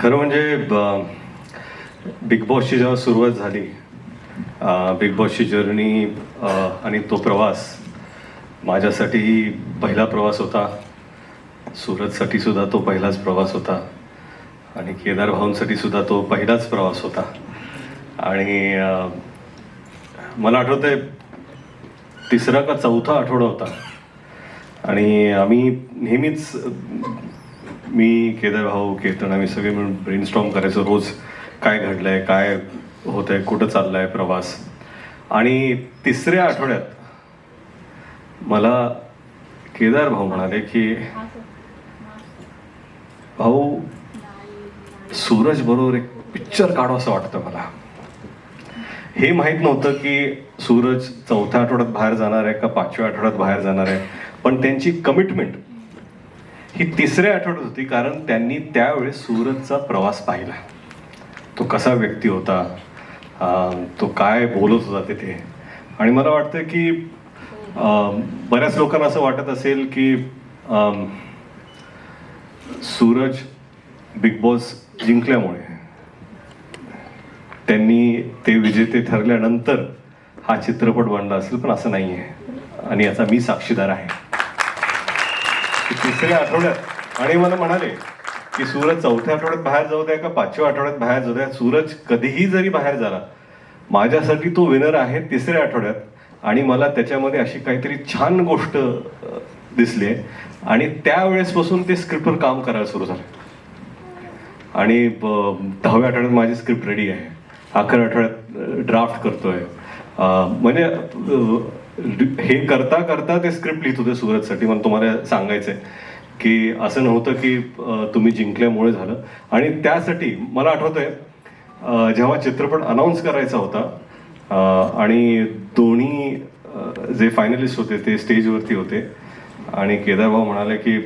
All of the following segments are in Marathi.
खरं म्हणजे ब- बिग बॉसची जेव्हा सुरुवात झाली बिग बॉसची जर्नी आणि तो प्रवास माझ्यासाठी पहिला प्रवास होता. सुरतसाठी सुद्धा तो पहिलाच प्रवास होता. आणि केदार भाऊंसाठी सुद्धा तो पहिलाच प्रवास होता. आणि मला मला आठवतंय तिसरा का चौथा आठवडा होता. आणि आम्ही नेहमीच मी केदार भाऊ केतन आम्ही सगळे मिळून ब्रेनस्टॉर्म करायचो रोज. काय घडलंय काय होत आहे कुठं चाललाय प्रवास? आणि तिसऱ्या आठवड्यात मला केदार भाऊ म्हणाले की भाऊ सूरज बरोबर एक पिक्चर काढू असं वाटतं मला. हे माहीत नव्हतं की सूरज चौथ्या आठवड्यात बाहेर जाणार आहे का पाचव्या आठवड्यात बाहेर जाणार आहे पण त्यांची कमिटमेंट ही तिसऱ्या आठवड्यात होती कारण त्यांनी त्यावेळेस सूरजचा प्रवास पाहिला. तो कसा व्यक्ती होता तो काय बोलत होता तिथे. आणि मला वाटतं की बऱ्याच लोकांना असं वाटत असेल की सूरज बिग बॉस जिंकल्यामुळे त्यांनी ते विजेते ठरल्यानंतर हा चित्रपट बनला असेल पण असं नाही आहे आणि याचा मी साक्षीदार आहे. तिसऱ्या आठवड्यात आणि मला म्हणाले की सूरज चौथ्या आठवड्यात बाहेर जाऊ द्या का पाचव्या आठवड्यात बाहेर जाऊ द्या? सूरज कधीही जरी बाहेर झाला माझ्यासाठी तो विनर आहे तिसऱ्या आठवड्यात. आणि मला त्याच्यामध्ये अशी काहीतरी छान गोष्ट दिसली आहे. आणि त्यावेळेसपासून ते स्क्रिप्टवर काम करायला सुरू झालं. आणि दहाव्या आठवड्यात माझी स्क्रिप्ट रेडी आहे. अकरा आठवड्यात ड्राफ्ट करतोय. म्हणजे हे करता करता ते स्क्रिप्ट लिहित होते सुरतसाठी मला तुम्हाला सांगायचंय की असं नव्हतं की तुम्ही जिंकल्यामुळे झालं. आणि त्यासाठी मला आठवतंय जेव्हा चित्रपट अनाऊन्स करायचा होता आणि दोन्ही जे फायनलिस्ट होते ते स्टेजवरती होते. आणि केदारभाऊ म्हणाले की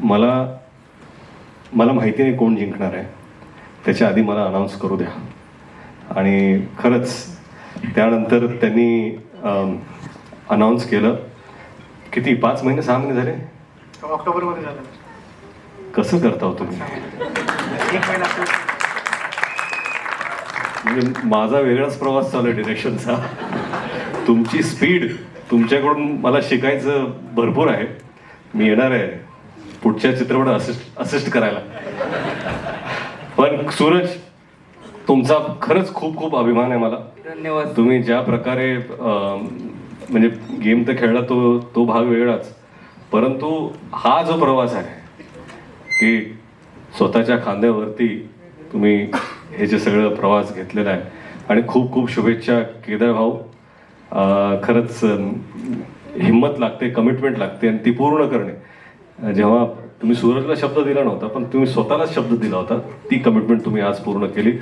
मला मला माहिती नाही कोण जिंकणार आहे. त्याच्या आधी मला अनाऊन्स करू द्या. आणि खरंच त्यानंतर त्यांनी अनाऊन्स केलं. किती? पाच महिने सहा महिने झाले? ऑक्टोबरमध्ये झालं. कसं करता हो तुम्ही? एक महिना असेल. म्हणजे माझा वेगळाच प्रवास चालू आहे डिरेक्शनचा तुमची स्पीड तुमच्याकडून मला शिकायचं भरपूर आहे. मी येणार आहे पुढच्या चित्रपट असिस्ट असिस्ट करायला. पण सूरज तुमचा खरंच खूप खूप अभिमान आहे मला. धन्यवाद. तुम्ही ज्या प्रकारे अं, म्हणजे गेम तर खेळला तो तो भाग वेगळाच. परंतु हा जो प्रवास आहे की स्वतःच्या खांद्यावरती तुम्ही हे जे सगळं प्रवास घेतलेला आहे आणि खूप खूप शुभेच्छा केदार भाऊ. खरंच हिंमत लागते कमिटमेंट लागते आणि ती पूर्ण करणे. जेव्हा तुम्ही सूरजला शब्द दिला नव्हता पण तुम्ही स्वतःलाच शब्द दिला होता ती कमिटमेंट तुम्ही आज पूर्ण केली.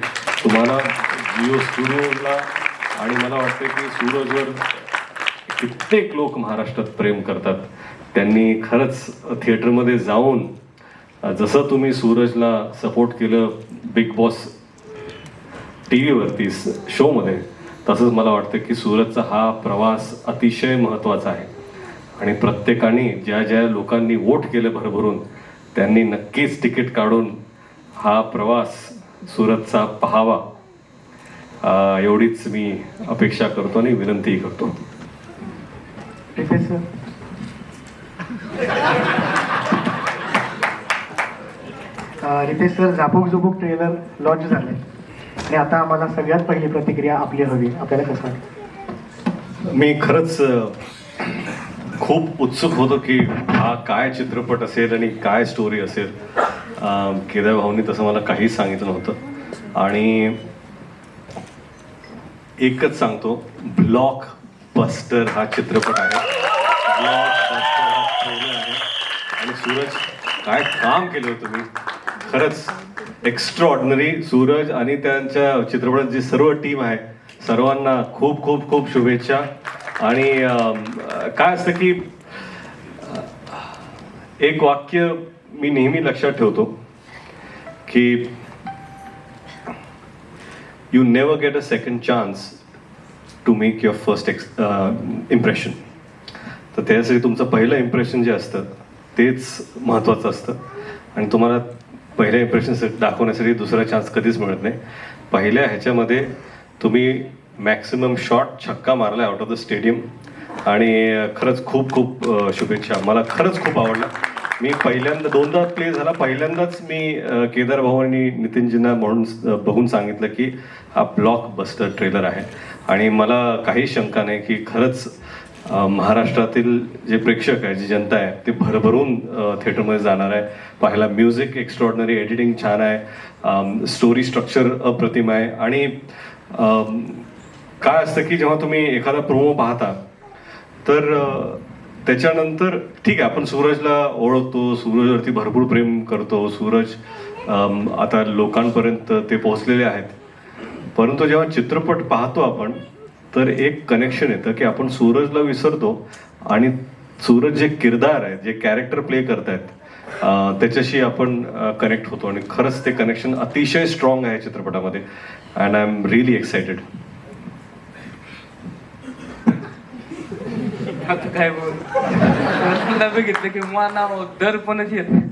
तुम्हाला जिओ स्टुडिओला आणि मला वाटते की सूरजवर कित्येक लोक महाराष्ट्रात प्रेम करतात. त्यांनी खरंच थिएटरमध्ये जाऊन जसं तुम्ही सूरजला सपोर्ट केलं बिग बॉस टी व्हीवरती शोमध्ये तसंच मला वाटतं की सूरजचा हा प्रवास अतिशय महत्त्वाचा आहे. आणि प्रत्येकाने ज्या ज्या लोकांनी वोट केलं भरभरून त्यांनी नक्कीच तिकीट काढून हा प्रवास सूरतचा पाहावा. एवढीच मी अपेक्षा करतो आणि विनंतीही करतो. Riteish sir uh, Riteish sir Zapuk Zupuk trailer launch झाले आणि आता आम्हाला सगळ्यात पहिली प्रतिक्रिया आपली हवी. आपल्याला कसं वाटतं? मी खरंच खूप उत्सुक होतो की हा काय चित्रपट असेल आणि काय स्टोरी असेल. केदार भाऊनी तसं मला काहीच सांगितलं नव्हतं. आणि एकच सांगतो ब्लॉक बस्टर हा चित्रपट आहे. आणि सूरज काय काम केलं होतं तुम्ही? खरंच एक्स्ट्रा ऑर्डिनरी सूरज आणि त्यांच्या चित्रपटात जी सर्व टीम आहे सर्वांना खूप खूप खूप शुभेच्छा. आणि काय असतं की एक वाक्य मी नेहमी लक्षात ठेवतो की you never get a second chance to make your first ex impression तर त्यासाठी तुमचं पहिलं इम्प्रेशन जे असतं तेच महत्त्वाचं असतं. आणि तुम्हाला पहिल्या इम्प्रेशन दाखवण्यासाठी दुसरा चान्स कधीच मिळत नाही. पहिल्या ह्याच्यामध्ये तुम्ही मॅक्सिमम शॉट छक्का मारला आउट ऑफ द स्टेडियम आणि खरंच खूप खूप शुभेच्छा. मला खरंच खूप आवडलं. मी पहिल्यांदा दोनदा प्ले झाला. पहिल्यांदाच मी केदार भाऊ आणि नितीनजींना म्हणून बघून सांगितलं की हा ब्लॉक बस्टर ट्रेलर आहे. आणि मला काही शंका नाही की खरंच महाराष्ट्रातील जे प्रेक्षक आहे जी जनता आहे ते भरभरून थिएटरमध्ये जाणार आहे. पाहायला म्युझिक एक्स्ट्रॉर्डनरी एडिटिंग छान आहे. स्टोरी स्ट्रक्चर अप्रतिम आहे. आणि काय असतं की जेव्हा तुम्ही एखादा प्रोमो पाहता तर त्याच्यानंतर ठीक आहे आपण सूरजला ओळखतो सूरजवरती भरपूर प्रेम करतो. सूरज आता लोकांपर्यंत ते पोहोचलेले आहेत. परंतु जेव्हा चित्रपट पाहतो आपण तर एक कनेक्शन येतं की आपण सूरजला विसरतो आणि सूरज जे किरदार आहेत जे कॅरेक्टर प्ले करतायत त्याच्याशी आपण कनेक्ट होतो. आणि खरंच ते कनेक्शन अतिशय स्ट्रॉंग आहे चित्रपटामध्ये. And I am really excited आता काय बोल? बघितलं की माना दर पणच येत नाही.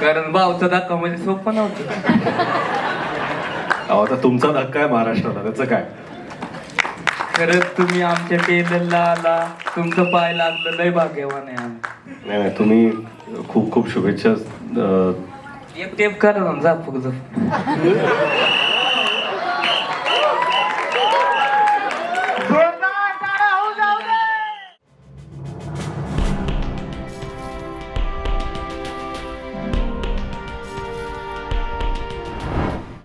कारण भावचा धक्का म्हणजे सोपं नव्हतं. आता तुमचा धक्का आहे महाराष्ट्राला त्याचं काय? खरंच तुम्ही आमच्या टेलरला आला तुमचं पाय लागलं लय भाग्यवान आहे आम्ही. नाही नाही तुम्ही खूप खूप शुभेच्छा अं, एक टेप करा ना जा